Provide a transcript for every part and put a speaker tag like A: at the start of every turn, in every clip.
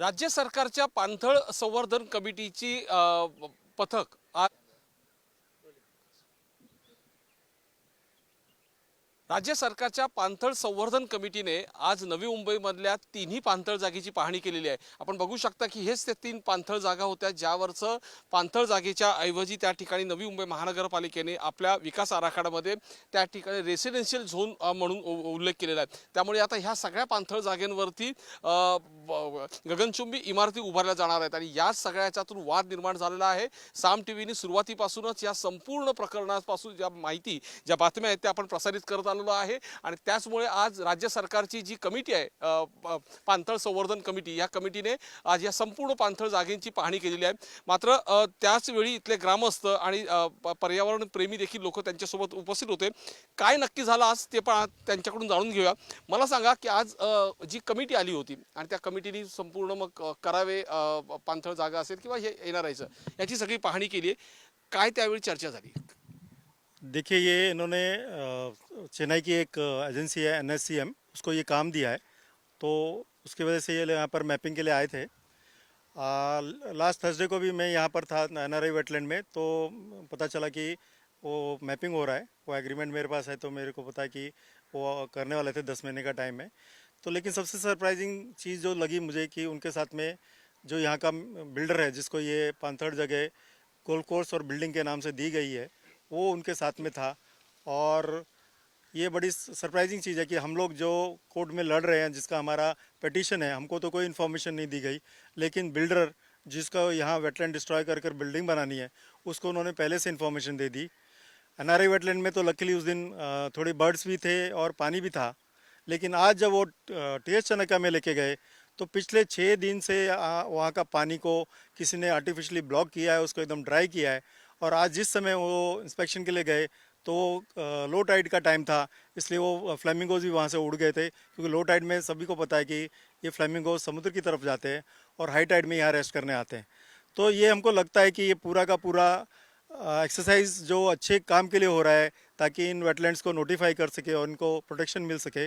A: राज्य सरकारच्या पाणथळ संवर्धन कमिटीची पथक आज राज्य सरकारच्या पाणथळ संवर्धन कमिटीने आज नवी मुंबईमधल्या तिन्ही पाणथळ जागेची पाहणी केलेली आहे. आपण बघू शकता की हेच ते तीन पाणथळ जागा होत्या ज्यावरचं पाणथळ जागेच्या ऐवजी त्या ठिकाणी नवी मुंबई महानगरपालिकेने आपल्या विकास आराखड्यामध्ये त्या ठिकाणी रेसिडेन्शियल झोन म्हणून उ- उल्लेख केलेला आहे. त्यामुळे आता ह्या सगळ्या पाणथळ जागेंवरती गगनचुंबी इमारती उभारल्या जाणार आहेत. आणि या सगळ्याच्यातून वाद निर्माण झालेला आहे. साम टी व्हीने सुरुवातीपासूनच या संपूर्ण प्रकरणापासून ज्या माहिती ज्या बातम्या आहेत त्या आपण प्रसारित करत आलो आलेलो आहे आणि त्याचमुळे आज राज्य सरकारची जी कमिटी आहे पाणथळ संवर्धन कमिटी या कमिटीने आज या संपूर्ण पाणथळ जागेची पाहणी केलेली आहे. मात्र त्याचवेळी त्याच वेळी इथले ग्रामस्थ आणि पर्यावरण प्रेमी देखील लोक त्यांच्यासोबत उपस्थित होते. काय नक्की झालं आज ते पण त्यांच्याकडून जाणून घेऊया. मला सांगा की आज जी कमिटी आली होती आणि त्या कमिटीने संपूर्ण मग करावे पाणथळ जागा असेल किंवा हे येणार याची सगळी पाहणी केली आहे. काय त्यावेळी चर्चा झाली?
B: देखिए ये इन्होंने चेन्नई की एक एजेंसी है एन उसको ये काम दिया है। तो उसकी वजह से ये यहाँ पर मैपिंग के लिए आए थे। आ, लास्ट थर्सडे को भी मैं यहाँ पर था एन आर वेटलैंड में तो पता चला कि वो मैपिंग हो रहा है वो एग्रीमेंट मेरे पास है तो मेरे को पता है कि वो करने वाले थे दस महीने का टाइम है तो लेकिन सबसे सरप्राइजिंग चीज़ जो लगी मुझे कि उनके साथ में जो यहाँ का बिल्डर है जिसको ये पांथड़ जगह गोल्फ कोर्स और बिल्डिंग के नाम से दी गई है वो उनके साथ में था। और ये बड़ी सरप्राइजिंग चीज़ है कि हम लोग जो कोर्ट में लड़ रहे हैं, जिसका हमारा पटिशन है, हमको तो कोई इन्फॉर्मेशन नहीं दी गई। लेकिन बिल्डर जिसका यहाँ वेटलैंड डिस्ट्रॉय कर कर बिल्डिंग बनानी है, उसको उन्होंने पहले से इन्फॉर्मेशन दे दी। एन वेटलैंड में तो लकीली उस दिन थोड़े बर्ड्स भी थे और पानी भी था। लेकिन आज जब वो टी एस चनका में लेके गए तो पिछले छः दिन से वहाँ का पानी को किसी ने आर्टिफिशली ब्लॉक किया है, उसको एकदम ड्राई किया है। और आज जिस समय वो इंस्पेक्शन के लिए गए तो लो टाइड का टाइम था, इसलिए वो फ्लेमिंगोज भी वहाँ से उड़ गए थे, क्योंकि लो टाइड में सभी को पता है कि ये फ्लेमिंगोज समुद्र की तरफ़ जाते हैं और हाई टाइड में यहाँ रेस्ट करने आते हैं। तो ये हमको लगता है कि ये पूरा का पूरा एक्सरसाइज जो अच्छे काम के लिए हो रहा है, ताकि इन वेटलैंड्स को नोटिफाई कर सके और इनको प्रोटेक्शन मिल सके।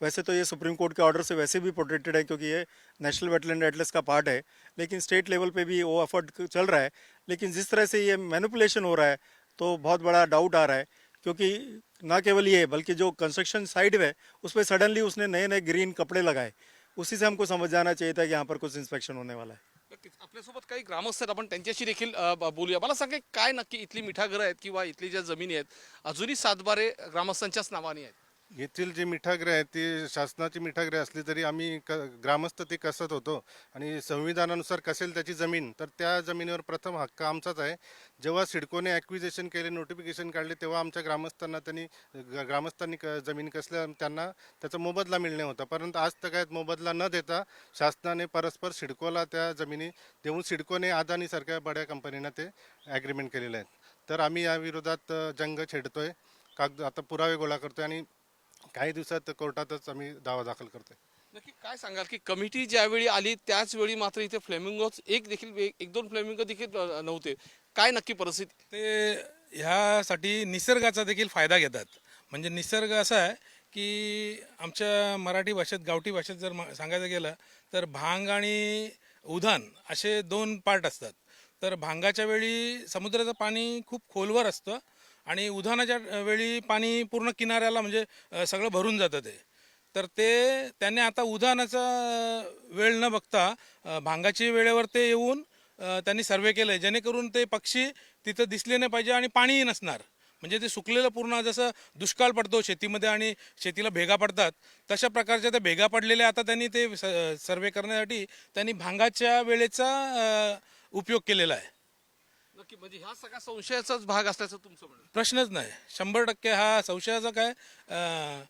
B: वैसे तो ये सुप्रीम कोर्ट के ऑर्डर से वैसे भी प्रोटेक्टेड है, क्योंकि ये नेशनल वेटलैंड एटलस का पार्ट है, लेकिन स्टेट लेवल पे भी वो एफर्ट चल रहा है लेकिन जिस तरह से ये मैनिपुलेशन हो रहा है तो बहुत बड़ा डाउट आ रहा है, क्योंकि ना केवल ये, बल्कि जो कंस्ट्रक्शन साइड है उस पर सडनली उसने नए नए ग्रीन कपड़े लगाए। उसी से हमको समझ जाना चाहिए था कि यहाँ पर कुछ इंस्पेक्शन होने वाला है।
A: नक्कीच आपल्यासोबत काही ग्रामस्थ आहेत, आपण त्यांच्याशी देखील बोलूया. मला सांगा, काय नक्की इथली मिठागरं आहेत किंवा इथली ज्या जमिनी आहेत, अजूनही सातबारे ग्रामस्थांच्याच नावाने आहेत?
C: येथील जी मिठागृह आहेत ती शासनाची मिठागृह असली तरी आम्ही क ग्रामस्थ ती कसत होतो. आणि संविधानानुसार कसेल त्याची जमीन तर त्या जमिनीवर प्रथम हक्क आमचाच आहे. जेव्हा सिडकोने ॲक्विजेशन केले नोटिफिकेशन काढले तेव्हा आमच्या ग्रामस्थांना त्यांनी ग्रामस्थांनी क जमीन कसल्या त्यांना त्याचा मोबदला मिळणे होता. परंतु आज तर काय मोबदला न देता शासनाने परस्पर सिडकोला त्या जमिनी देऊन सिडकोने अदानीसारख्या बड्या कंपनीनं ते ॲग्रीमेंट केलेले आहेत. तर आम्ही या विरोधात छेडतो जंग छेडतोय. कागद आता पुरावे गोळा करतोय आणि काही दिवसात कोर्टातच आम्ही दावा दाखल करतोय.
A: नक्की काय सांगाल की कमिटी ज्यावेळी आली त्याच वेळी मात्र इथे फ्लेमिंगोच एक देखील एक दोन फ्लेमिंगो देखील नव्हते. काय नक्की परिस्थिती?
D: ते ह्यासाठी निसर्गाचा देखील फायदा घेतात. म्हणजे निसर्ग असा आहे की आमच्या मराठी भाषेत गावठी भाषेत जर म- सांगायचं गेलं तर भांग आणि उधाण असे दोन पार्ट असतात. तर भांगाच्या वेळी समुद्राचं पाणी खूप खोलवर असतं. आणि उधाणाच्या वेळी पाणी पूर्ण किनाऱ्याला म्हणजे सगळं भरून जातं ते. तर ते त्यांनी आता उधाणाचा वेळ न बघता भांगाची वेळेवर ते येऊन त्यांनी सर्वे केलंय. जेणेकरून ते पक्षी तिथं दिसले नाही पाहिजे आणि पाणीही नसणार. म्हणजे ते सुकलेलं पूर्ण जसं दुष्काळ पडतो शेतीमध्ये आणि शेतीला भेगा पडतात तशा प्रकारच्या त्या भेगा पडलेल्या आता त्यांनी ते सर्वे करण्यासाठी त्यांनी भांगाच्या वेळेचा उपयोग केलेला आहे.
A: नक्की म्हणजे ह्या सगळ्या संशयाचाच भाग असल्याचं तुमचं म्हणणं.
D: प्रश्नच नाही. शंभर टक्के हा संशयाचा काय अं,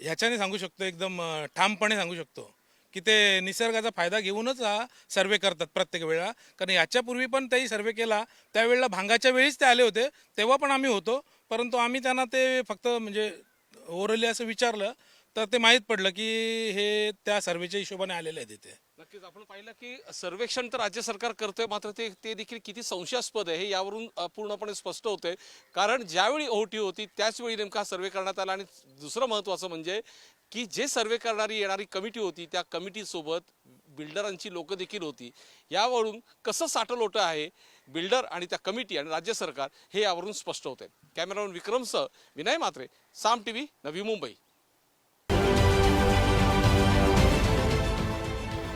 D: ह्याच्याने सांगू शकतो एकदम अं, ठामपणे सांगू शकतो की ते निसर्गाचा फायदा घेऊनच हा सर्वे करतात प्रत्येक वेळा. कारण याच्यापूर्वी पण त्याही सर्वे केला. त्यावेळेला भांगाच्या वेळीच ते आले होते. तेव्हा पण आम्ही होतो. परंतु आम्ही त्यांना ते फक्त म्हणजे ओरली असं विचारलं. तर ते माहीत पडलं की हे त्या सर्वेच्या हिशोबाने आलेले आहेत इथे.
A: नक्कीच. आपण पाहिलं की सर्वेक्षण तर राज्य सरकार करतोय. मात्र ते ते देखील किती संशयास्पद आहे हे यावरून पूर्णपणे स्पष्ट होते कारण ज्यावेळी ओटी होती त्याचवेळी नेमका सर्वे करण्यात आला. आणि दुसरं महत्त्वाचं म्हणजे की जे सर्वे करणारी येणारी कमिटी होती त्या कमिटीसोबत बिल्डरांची लोक देखील होती. यावरून कसं साठलोटं आहे बिल्डर आणि त्या कमिटी आणि राज्य सरकार हे यावरून स्पष्ट होते कॅमेरामॅन विक्रमसह विनय मात्रे साम टी व्ही नवी मुंबई.